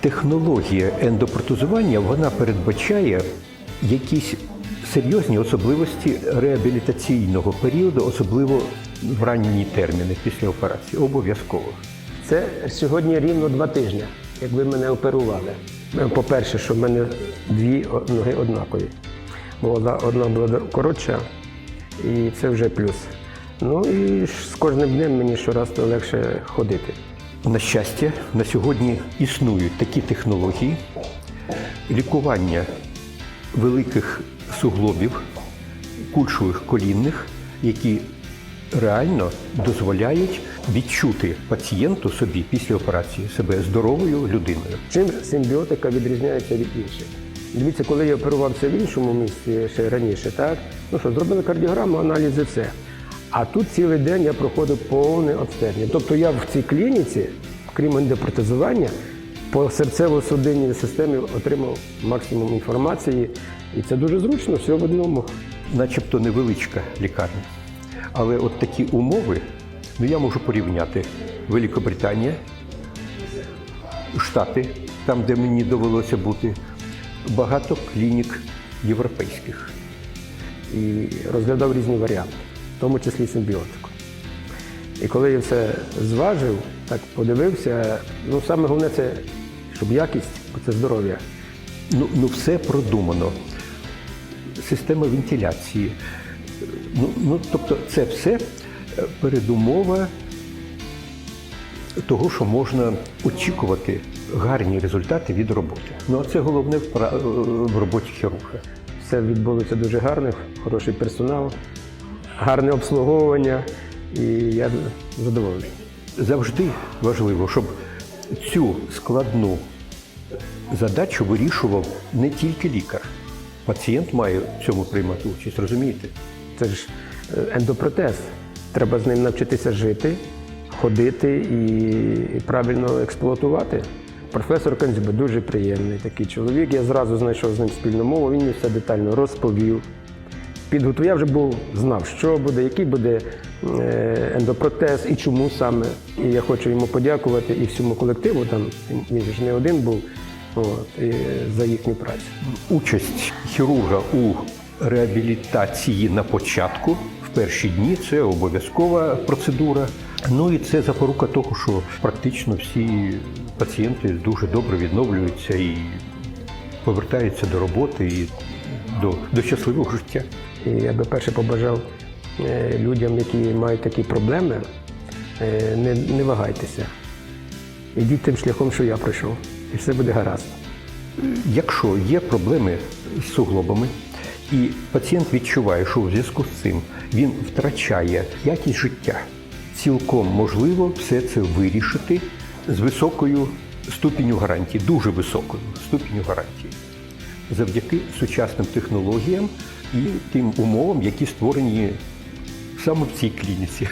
технологія ендопротезування вона передбачає якісь серйозні особливості реабілітаційного періоду, особливо в ранні терміни після операції. Обов'язково. Це сьогодні рівно два тижні, як ви мене оперували. Е, По-перше, що в мене дві ноги однакові. Бо одна, одна була коротша, і це вже плюс. Ну і з кожним днем мені щораз легше ходити. На щастя, на сьогодні існують такі технології лікування великих суглобів, кульшових колінних, які реально дозволяють відчути пацієнту собі після операції себе здоровою людиною. Чим симбіотика відрізняється від інших? Дивіться, коли я оперувався в іншому місці ще раніше, так? Ну що, зробили кардіограму, аналізи, все. А тут цілий день я проходив повне обстеження. Тобто я в цій клініці, крім ендопротезування, по серцево-судинній системі отримав максимум інформації. І це дуже зручно, все в одному. начебто невеличка лікарня. Але от такі умови, ну я можу порівняти Великобританія, Штати, там, де мені довелося бути, багато клінік європейських. і розглядав різні варіанти, в тому числі симбіотику. І коли я все зважив, так подивився, ну саме головне це, щоб якість, це здоров'я. Ну, ну все продумано. Система вентиляції. Ну, ну, тобто це все е, передумова того, що можна очікувати гарні результати від роботи. Ну а це головне в, е, роботі хірурга. Все відбулося дуже гарно, хороший персонал, гарне обслуговування, і я задоволений. Завжди важливо, щоб цю складну задачу вирішував не тільки лікар. Пацієнт має в цьому приймати участь, розумієте? Це ж е, ендопротез. Треба з ним навчитися жити, ходити і правильно експлуатувати. Професор Канзюба дуже приємний такий чоловік. Я зразу знайшов з ним спільну мову, він мені все детально розповів. Підготував, я вже був знав, що буде, який буде е, ендопротез і чому саме. І я хочу йому подякувати і всьому колективу, там він ж не один був, от, і за їхню працю. Участь хірурга у реабілітації на початку в перші дні це обов'язкова процедура. Ну і це запорука того, що практично всі пацієнти дуже добре відновлюються і повертаються до роботи і до, до щасливого життя. І я би перше побажав е, людям, які мають такі проблеми, е, не, не вагайтеся. Ідіть тим шляхом, що я пройшов, і все буде гаразд. Якщо є проблеми з суглобами, і пацієнт відчуває, що у зв'язку з цим він втрачає якість життя, цілком можливо все це вирішити з високою ступінню гарантії, дуже високою ступінню гарантії, завдяки сучасним технологіям і тим умовам, які створені саме в цій клініці.